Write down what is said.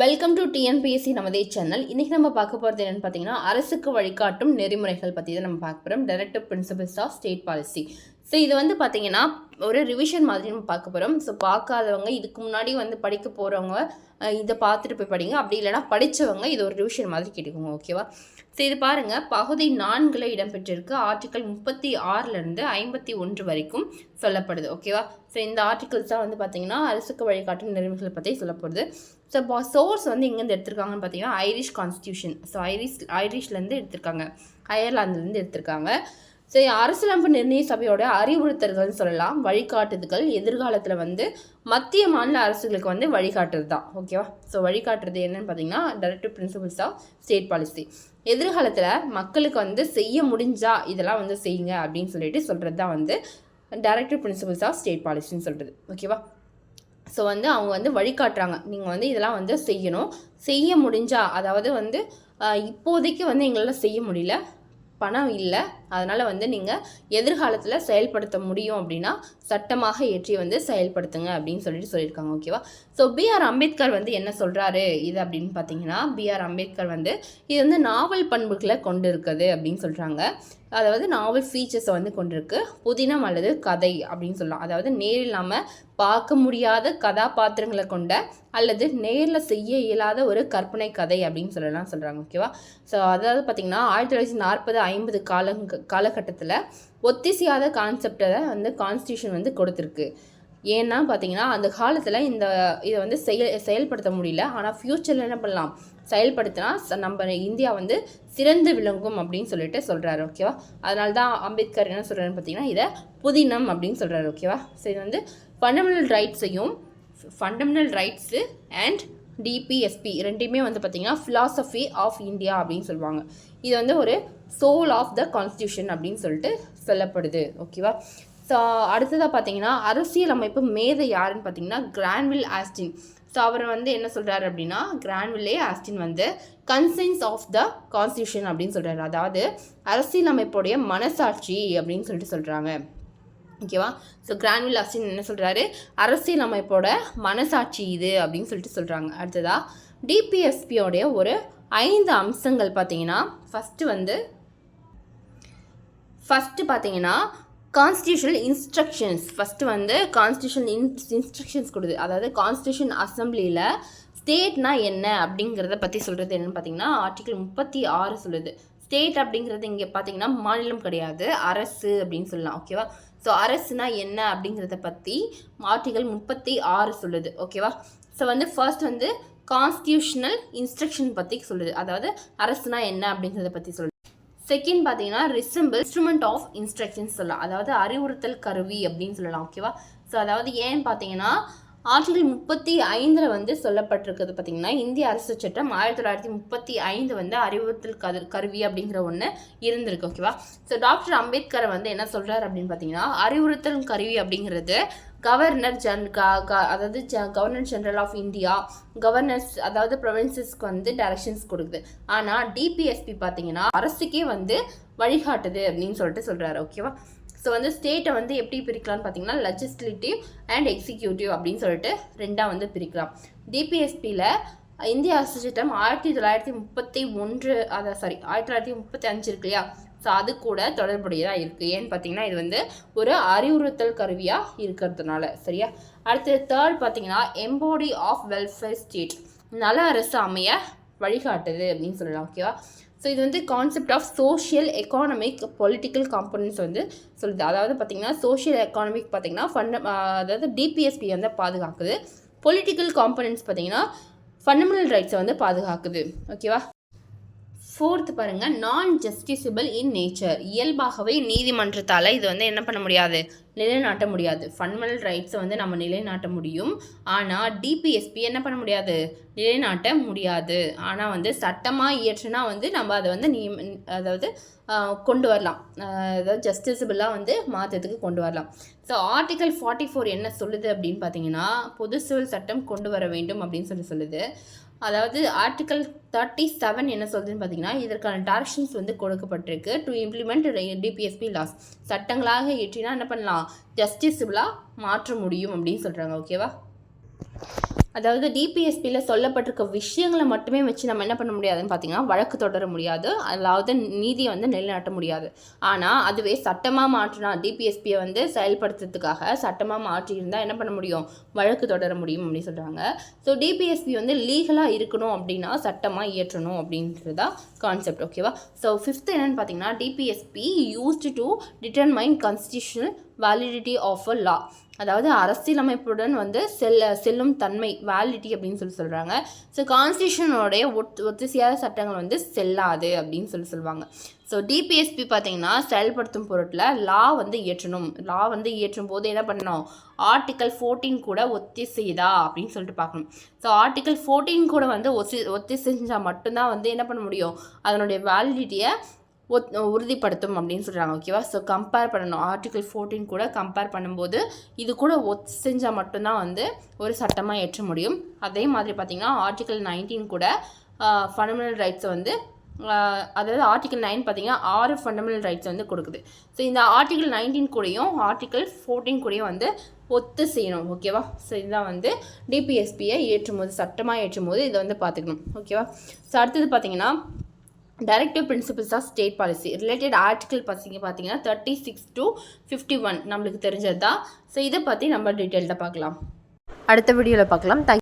Welcome to TNPSC நமதே channel இன்றைக்கி நம்ம பார்க்க போகிறது என்னென்னு பார்த்தீங்கன்னா அரசுக்கு வழிகாட்டும் நெறிமுறைகள் பற்றி தான் நம்ம பார்க்க போகிறோம் directive principles of state policy so இது வந்து பார்த்தீங்கன்னா ஒரு ரிவிஷன் மாதிரி நம்ம பார்க்க போகிறோம் ஸோ பார்க்காதவங்க இதுக்கு முன்னாடி வந்து படிக்க போகிறவங்க இதை பார்த்துட்டு போய் படிங்க. அப்படி இல்லைனா படித்தவங்க இது ஒரு ரிவிஷன் மாதிரி கேட்டுக்கோங்க ஓகேவா ஸோ இது பாருங்கள் பகுதி நான்கில் இடம்பெற்றிருக்கு. ஆர்டிக்கல் முப்பத்தி ஆறுலேருந்து ஐம்பத்தி ஒன்று வரைக்கும் சொல்லப்படுது ஓகேவா ஸோ இந்த ஆர்டிகல்ஸ் தான் வந்து பார்த்தீங்கன்னா அரசுக்கு வழிகாட்டும் நெறிமுறைகளை பற்றி சொல்லப்படுது. ஸோ இப்போ சோர்ஸ் வந்து எங்கேருந்து எடுத்திருக்காங்கன்னு பார்த்தீங்கன்னா ஐரிஷ் கான்ஸ்டியூஷன் ஸோ ஐரிஷ் ஐரிஷ்லேருந்து எடுத்திருக்காங்க. அயர்லாந்துலேருந்து எடுத்திருக்காங்க. ஸோ அரசியலமைப்பு நிர்ணய சபையோட அறிவுறுத்தல்கள்னு சொல்லலாம். வழிகாட்டுதல்கள் எதிர்காலத்தில் வந்து மத்திய மாநில அரசுகளுக்கு வந்து வழிகாட்டுறது தான். ஓகேவா ஸோ வழிகாட்டுறது என்னன்னு பார்த்தீங்கன்னா directive principles of state policy எதிர்காலத்தில் மக்களுக்கு வந்து செய்ய முடிஞ்சா இதெல்லாம் வந்து செய்யுங்க அப்படின்னு சொல்லிட்டு சொல்கிறது தான் வந்து டைரக்டிவ் பிரின்சிபல்ஸ் ஆஃப் ஸ்டேட் பாலிசின்னு சொல்கிறது ஓகேவா ஸோ வந்து அவங்க வந்து வழிகாட்டுறாங்க. நீங்கள் வந்து இதெல்லாம் வந்து செய்யணும். செய்ய முடிஞ்சால் அதாவது வந்து இப்போதைக்கு வந்து எங்களால் செய்ய முடியல. பணம் இல்லை. அதனால் வந்து நீங்கள் எதிர்காலத்தில் செயல்படுத்த முடியும் அப்படின்னா சட்டமாக ஏற்றி வந்து செயல்படுத்துங்க அப்படின்னு சொல்லிட்டு சொல்லியிருக்காங்க ஓகேவா ஸோ பிஆர் அம்பேத்கர் வந்து என்ன சொல்கிறாரு இது அப்படின்னு பார்த்தீங்கன்னா பிஆர் அம்பேத்கர் வந்து இது வந்து நாவல் பண்புகளை கொண்டு இருக்குது அப்படின்னு சொல்கிறாங்க அதாவது நாவல் ஃபீச்சர்ஸை வந்து கொண்டிருக்கு. புதினம் அல்லது கதை அப்படின்னு சொல்லலாம். அதாவது நேரில் நாம் பார்க்க முடியாத கதாபாத்திரங்களை கொண்ட அல்லது நேரில் செய்ய இயலாத ஒரு கற்பனை கதை அப்படின்னு சொல்லலாம் சொல்கிறாங்க ஓகேவா ஸோ அதாவது பார்த்திங்கன்னா ஆயிரத்தி தொள்ளாயிரத்தி நாற்பது ஐம்பது காலங்க காலகட்டத்தில் ஒத்திசையாத கான்செப்டை வந்து கான்ஸ்டியூஷன் வந்து கொடுத்துருக்கு. ஏன்னா பார்த்தீங்கன்னா அந்த காலத்தில் இந்த இதை வந்து செயல் செயல்படுத்த முடியல. ஆனால் ஃப்யூச்சரில் என்ன பண்ணலாம்? செயல்படுத்தினா நம்ம இந்தியா வந்து சிறந்து விளங்கும் அப்படின்னு சொல்லிட்டு சொல்கிறாரு ஓகேவா அதனால தான் அம்பேத்கர் என்ன சொல்கிறாருன்னு பார்த்தீங்கன்னா இதை புதினம் அப்படின்னு சொல்கிறாரு ஓகேவா ஸோ இது வந்து ஃபண்டமெண்டல் ரைட்ஸையும் ஃபண்டமெண்டல் ரைட்ஸு அண்ட் டிபிஎஸ்பி ரெண்டுமே வந்து பார்த்திங்கன்னா ஃபிலாசபி ஆஃப் இந்தியா அப்படின்னு சொல்லுவாங்க. இது வந்து ஒரு சோல் ஆஃப் த கான்ஸ்டியூஷன் அப்படின்னு சொல்லிட்டு சொல்லப்படுது. ஓகேவா ஸோ அடுத்ததாக பார்த்தீங்கன்னா அரசியல் அமைப்பு மேதை யாருன்னு பார்த்தீங்கன்னா கிராண்ட்வில் ஆஸ்டின் ஸோ அவர் வந்து என்ன சொல்கிறாரு அப்படின்னா கிராண்ட்வில்லே ஆஸ்டின் வந்து கன்சென்ஸ் ஆஃப் த கான்ஸ்டியூஷன் அப்படின்னு சொல்கிறாரு அதாவது அரசியல் அமைப்புடைய மனசாட்சி அப்படின்னு சொல்லிட்டு சொல்கிறாங்க ஓகேவா? ஸோ கிராண்ட்வில் அஸ்டின் என்ன சொல்கிறாரு அரசியல் அமைப்போட மனசாட்சி இது அப்படின்னு சொல்லிட்டு சொல்கிறாங்க அடுத்ததாக டிபிஎஸ்பியோடைய ஒரு ஐந்து அம்சங்கள் பார்த்தீங்கன்னா ஃபஸ்ட்டு வந்து ஃபஸ்ட்டு பார்த்தீங்கன்னா கான்ஸ்டியூஷனல் இன்ஸ்ட்ரக்ஷன்ஸ் ஃபஸ்ட்டு வந்து கான்ஸ்டியூஷன் இன் இன்ஸ்ட்ரக்ஷன்ஸ் கொடுது அதாவது கான்ஸ்டியூஷன் அசம்பிளியில் ஸ்டேட்னா என்ன அப்படிங்கிறத பற்றி சொல்கிறது என்னென்னு பார்த்தீங்கன்னா ஆர்டிகிள் முப்பத்தி ஆறு சொல்லுது. ஸ்டேட் அப்படிங்கிறது இங்கே பார்த்தீங்கன்னா மாநிலம் கிடையாது. அரசு அப்படின்னு சொல்லலாம் ஓகேவா ஸோ அரசுனா என்ன அப்படிங்கிறத பற்றி ஆர்டிகல் முப்பத்தி ஆறு சொல்லுது ஓகேவா ஸோ வந்து ஃபர்ஸ்ட் வந்து கான்ஸ்டியூஷனல் இன்ஸ்ட்ரக்ஷன் பற்றி சொல்லுது. அதாவது அரசுனா என்ன அப்படிங்கிறத பற்றி சொல்லுது. செகண்ட் பார்த்தீங்கன்னா ரிசம்பிள் இன்ஸ்ட்ருமெண்ட் ஆஃப் இன்ஸ்ட்ரக்ஷன்ஸ் சொல்லலாம். அதாவது அறிவுறுத்தல் கருவி அப்படின்னு சொல்லலாம் ஓகேவா ஸோ அதாவது ஏன்னு பார்த்தீங்கன்னா ஆர்டிகல் முப்பத்தி ஐந்தில் வந்து சொல்லப்பட்டிருக்கிறது பார்த்தீங்கன்னா இந்திய அரசு சட்டம் ஆயிரத்தி தொள்ளாயிரத்தி முப்பத்தி ஐந்து வந்து அறிவுறுத்தல் கரு கருவி அப்படிங்கிற ஒன்று இருந்திருக்கு ஓகேவா ஸோ டாக்டர் அம்பேத்கரை வந்து என்ன சொல்கிறார் அப்படின்னு பார்த்தீங்கன்னா அறிவுறுத்தல் கருவி அப்படிங்கிறது கவர்னர் ஜன் அதாவது ஜ governor general of India governors அதாவது ப்ரொவின்சஸ்க்கு வந்து டைரக்ஷன்ஸ் கொடுக்குது. ஆனால் டிபிஎஸ்பி பார்த்தீங்கன்னா அரசுக்கே வந்து வழிகாட்டுது அப்படின்னு சொல்லிட்டு சொல்கிறாரு ஓகேவா ஸோ வந்து ஸ்டேட்டை வந்து எப்படி பிரிக்கலாம்னு பார்த்தீங்கன்னா லெஜிஸ்லேட்டிவ் அண்ட் எக்ஸிக்யூட்டிவ் அப்படின்னு சொல்லிட்டு ரெண்டாக வந்து பிரிக்கலாம். டிபிஎஸ்பியில் இந்திய அரசு சட்டம் ஆயிரத்தி தொள்ளாயிரத்தி முப்பத்தி ஒன்று அதை சாரி ஆயிரத்தி தொள்ளாயிரத்தி முப்பத்தி அஞ்சு இருக்கு இல்லையா? ஸோ அது கூட தொடர்புடையதாக இருக்குது ஏன்னு பார்த்தீங்கன்னா இது வந்து ஒரு அறிவுறுத்தல் கருவியாக இருக்கிறதுனால சரியா? அடுத்து தேர்ட் பார்த்தீங்கன்னா எம்போடி ஆஃப் வெல்ஃபேர் ஸ்டேட் நல அரசு அமைய வழிகாட்டுது அப்படின்னு சொல்லலாம் ஓகேவா ஸோ இது வந்து concept of social economic political components வந்து சொல்லுது. அதாவது பார்த்திங்கன்னா சோஷியல் எக்கானமிக் பார்த்திங்கன்னா ஃபண்ட அதாவது டிபிஎஸ்பி வந்து பாதுகாக்குது. பொலிட்டிக்கல் காம்பனன்ஸ் பார்த்திங்கன்னா ஃபண்டமெண்டல் ரைட்ஸை வந்து பாதுகாக்குது ஓகேவா ஃபோர்த் பாருங்கள் நான் ஜஸ்டிசபிள் இன் நேச்சர் இயல்பாகவே நீதிமன்றத்தால் இது வந்து என்ன பண்ண முடியாது? நிலைநாட்ட முடியாது. ஃபண்டமெண்டல் ரைட்ஸை வந்து நம்ம நிலைநாட்ட முடியும். ஆனால் டிபிஎஸ்பி என்ன பண்ண முடியாது? நிலைநாட்ட முடியாது. ஆனால் வந்து சட்டமாக இயற்றுனா வந்து நம்ம அதை வந்து நீ அதாவது கொண்டு வரலாம். அதாவது ஜஸ்டிசிபிளாக வந்து மாற்றத்துக்கு கொண்டு வரலாம். ஸோ ஆர்டிகல் ஃபார்ட்டி ஃபோர் என்ன சொல்லுது அப்படின்னு பார்த்தீங்கன்னா பொது சிவில் சட்டம் கொண்டு வர வேண்டும் அப்படின்னு சொல்லி சொல்லுது. அதாவது ஆர்டிக்கல் தேர்ட்டி செவன் என்ன சொல்றதுன்னு பார்த்தீங்கன்னா இதற்கான டைரக்ஷன்ஸ் வந்து கொடுக்கப்பட்டிருக்கு. டு இம்ப்ளிமெண்ட் டிபிஎஸ்பி லாஸ் சட்டங்களாக ஏற்றினா என்ன பண்ணலாம்? ஜஸ்டிஸபிளாக மாற்ற முடியும் அப்படின்னு சொல்கிறாங்க ஓகேவா அதாவது டிபிஎஸ்பியில் சொல்லப்பட்டிருக்க விஷயங்களை மட்டுமே வச்சு நம்ம என்ன பண்ண முடியாதுன்னு பார்த்தீங்கன்னா வழக்கு தொடர முடியாது. அதாவது நீதியை வந்து நிலைநாட்ட முடியாது. ஆனால் அதுவே சட்டமாக மாற்றினா டிபிஎஸ்பியை வந்து செயல்படுத்துறதுக்காக சட்டமாக மாற்றியிருந்தால் என்ன பண்ண முடியும்? வழக்கு தொடர முடியும் அப்படின்னு சொல்கிறாங்க ஸோ டிபிஎஸ்பி வந்து லீகலாக இருக்கணும் அப்படின்னா சட்டமாக இயற்றணும் அப்படின்றதா கான்செப்ட் ஓகேவா ஸோ ஃபிஃப்த் என்னென்னு பார்த்தீங்கன்னா DPSP used to determine constitutional validity of a law அதாவது அரசியலமைப்புடன் வந்து செல்ல செல்லும் தன்மை வேலிடிட்டி அப்படின்னு சொல்லி சொல்கிறாங்க ஸோ கான்ஸ்டியூஷனோடைய ஒத் ஒத்திசையாத சட்டங்கள் வந்து செல்லாது அப்படின்னு சொல்லி சொல்லுவாங்க. ஸோ டிபிஎஸ்பி பார்த்தீங்கன்னா செயல்படுத்தும் பொருட்டில் லா வந்து இயற்றணும். லா வந்து இயற்றும் போது என்ன பண்ணணும்? ஆர்டிக்கல் ஃபோர்டீன் கூட ஒத்தி செய்தா அப்படின்னு சொல்லிட்டு பார்க்கணும். ஸோ ஆர்டிக்கல் ஃபோர்டீன் கூட வந்து ஒத்தி செஞ்சால் மட்டும்தான் வந்து என்ன பண்ண முடியும்? அதனுடைய வேலிடிட்டியை உறுதிப்படுத்தும் அப்படின்னு சொல்கிறாங்க ஓகேவா ஸோ கம்பேர் பண்ணணும். ஆர்டிகல் ஃபோர்டீன் கூட கம்பேர் பண்ணும்போது இது கூட ஒத் செஞ்சால் மட்டும்தான் வந்து ஒரு சட்டமாக ஏற்ற முடியும். அதே மாதிரி பார்த்திங்கன்னா ஆர்டிகல் நைன்டீன் கூட ஃபண்டமெண்டல் ரைட்ஸை வந்து அதாவது ஆர்டிகல் நைன் பார்த்திங்கன்னா ஆறு ஃபண்டமெண்டல் ரைட்ஸ் வந்து கொடுக்குது. ஸோ இந்த ஆர்டிகல் நைன்டீன் கூடயும் ஆர்டிகல் ஃபோர்டீன் கூடயும் வந்து ஒத்து செய்யணும் ஓகேவா ஸோ இதுதான் வந்து டிபிஎஸ்பியை ஏற்றும் போது சட்டமாக ஏற்றும் போது இதை வந்து பார்த்துக்கணும் ஓகேவா ஸோ அடுத்தது பார்த்திங்கன்னா directive principles of state policy related article பற்றிங்க பார்த்தீங்கன்னா thirty six to fifty one நம்மளுக்கு தெரிஞ்சது தான் ஸோ இதை பற்றி நம்ம டீட்டெயில்டாக பார்க்கலாம். அடுத்த வீடியோவில் பார்க்கலாம். தேங்க்